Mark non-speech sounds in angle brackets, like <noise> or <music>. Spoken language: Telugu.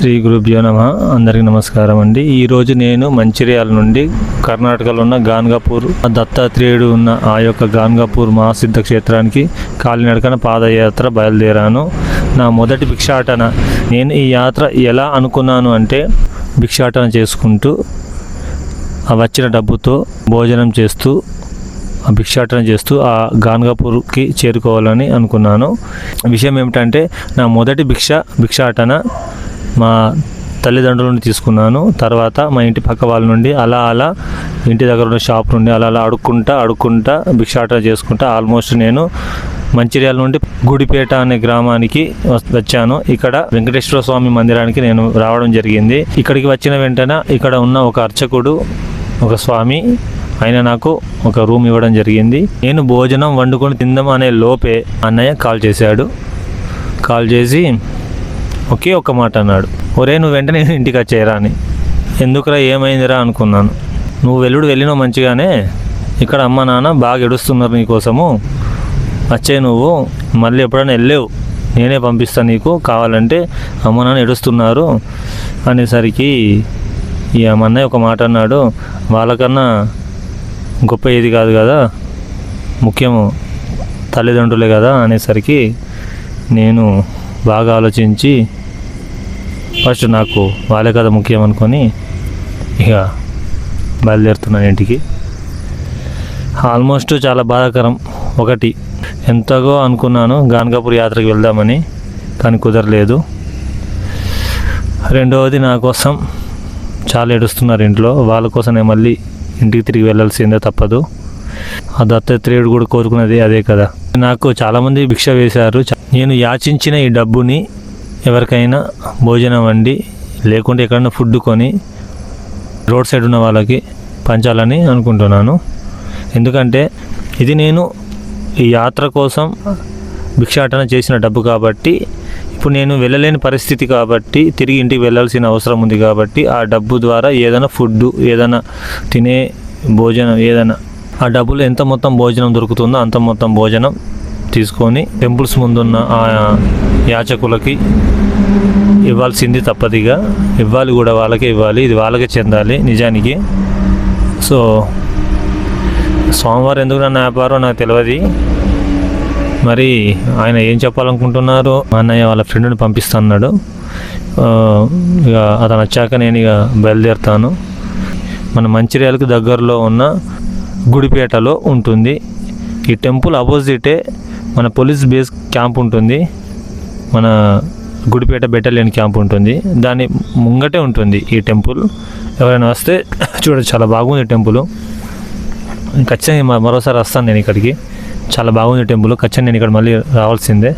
శ్రీ గురుభ్యో నమ. అందరికీ నమస్కారం అండి. ఈరోజు నేను మంచిర్యాల నుండి కర్ణాటకలో ఉన్న గాన్గాపూర్ దత్తాత్రేయుడు ఉన్న ఆ యొక్క గాన్గాపూర్ మహాసిద్ధ క్షేత్రానికి కాలినడకన పాదయాత్ర బయలుదేరాను. నా మొదటి భిక్షాటన. నేను ఈ యాత్ర ఎలా అనుకున్నాను అంటే భిక్షాటన చేసుకుంటూ ఆ వచ్చిన డబ్బుతో భోజనం చేస్తూ ఆ భిక్షాటన చేస్తూ ఆ గాన్గాపూర్కి చేరుకోవాలని అనుకున్నాను. విషయం ఏమిటంటే నా మొదటి భిక్ష భిక్షాటన మా తల్లిదండ్రుల నుండి తీసుకున్నాను. తర్వాత మా ఇంటి పక్క వాళ్ళ నుండి అలా అలా ఇంటి దగ్గర ఉన్న షాప్ నుండి అలా అలా అడుక్కుంటా అడుక్కుంటా భిక్షాటన చేసుకుంటా ఆల్మోస్ట్ నేను మంచిర్యాల నుండి గుడిపేట అనే గ్రామానికి వచ్చాను. ఇక్కడ వెంకటేశ్వర స్వామి మందిరానికి నేను రావడం జరిగింది. ఇక్కడికి వచ్చిన వెంటనే ఇక్కడ ఉన్న ఒక అర్చకుడు ఒక స్వామి ఆయన నాకు ఒక రూమ్ ఇవ్వడం జరిగింది. నేను భోజనం వండుకొని తిందాం అనే లోపే అన్నయ్య కాల్ చేశాడు. కాల్ చేసి ఒకే ఒక్క మాట అన్నాడు. ఒరే నువ్వు వెంటనే ఇంటికి వచ్చేయరా అని. ఎందుకురా ఏమైందిరా అనుకున్నాను. నువ్వు వెల్లుడు వెళ్ళినావు మంచిగానే. ఇక్కడ అమ్మ నాన్న బాగా ఎడుస్తున్నారు నీకోసము వచ్చే నువ్వు. మళ్ళీ ఎప్పుడైనా వెళ్ళలేవు నేనే పంపిస్తాను నీకు. కావాలంటే అమ్మ నాన్న ఎడుస్తున్నారు అనేసరికి ఈ అమ్మన్నయ్య ఒక మాట అన్నాడు. వాళ్ళకన్నా గొప్ప ఏది కాదు కదా. ముఖ్యము తల్లిదండ్రులే కదా అనేసరికి నేను బాగా ఆలోచించి ఫస్ట్ నాకు వాళ్ళే కదా ముఖ్యం అనుకొని ఇక బయలుదేరుతున్నాను ఇంటికి. ఆల్మోస్ట్ చాలా బాధాకరం ఒకటి. ఎంతగో అనుకున్నాను గాన్గాపూర్ యాత్రకు వెళ్దామని కానీ కుదరలేదు. రెండవది నా కోసం చాలా ఏడుస్తున్నారు ఇంట్లో. వాళ్ళ కోసమే మళ్ళీ ఇంటికి తిరిగి వెళ్ళాల్సిందే తప్పదు. ఆ దత్తాత్రేయుడు కూడా కోరుకున్నది అదే కదా. నాకు చాలామంది భిక్ష వేశారు. నేను యాచించిన ఈ డబ్బుని ఎవరికైనా భోజనం వండి లేకుంటే ఎక్కడైనా ఫుడ్ కొని రోడ్ సైడ్ ఉన్న వాళ్ళకి పంచాలని అనుకుంటున్నాను. ఎందుకంటే ఇది నేను ఈ యాత్ర కోసం భిక్షాటన చేసిన డబ్బు కాబట్టి ఇప్పుడు నేను వెళ్ళలేని పరిస్థితి కాబట్టి తిరిగి ఇంటికి వెళ్ళాల్సిన అవసరం ఉంది కాబట్టి ఆ డబ్బు ద్వారా ఏదైనా ఫుడ్ ఏదైనా తినే భోజనం ఏదైనా ఆ డబ్బులు ఎంత మొత్తం భోజనం దొరుకుతుందో అంత మొత్తం భోజనం తీసుకొని టెంపుల్స్ ముందున్న ఆ యాచకులకి ఇవ్వాల్సింది తప్పదిగా. ఇవ్వాలి కూడా వాళ్ళకే ఇవ్వాలి. ఇది వాళ్ళకే చెందాలి నిజానికి. సో సోమవారం ఎందుకు నన్ను ఆపారో నాకు తెలియదు మరి ఆయన ఏం చెప్పాలనుకుంటున్నారో? మా అన్నయ్య వాళ్ళ ఫ్రెండ్ని పంపిస్తున్నాడు. ఇక అతను వచ్చాక నేను ఇక బయలుదేరుతాను. మన మంచిర్యాలకు దగ్గరలో ఉన్న గుడిపేటలో ఉంటుంది. ఈ టెంపుల్ అపోజిటే మన పోలీస్ బేస్ క్యాంప్ ఉంటుంది. మన గుడిపేట బెటాలియన్ క్యాంప్ ఉంటుంది. దాని ముంగటే ఉంటుంది ఈ టెంపుల్. ఎవరైనా వస్తే <coughs> చూడొచ్చు చాలా బాగుంది టెంపుల్. ఖచ్చితంగా మరోసారి వస్తాను నేను ఇక్కడికి. చాలా బాగుంది టెంపుల్. ఖచ్చితంగా నేను ఇక్కడ మళ్ళీ రావాల్సిందే.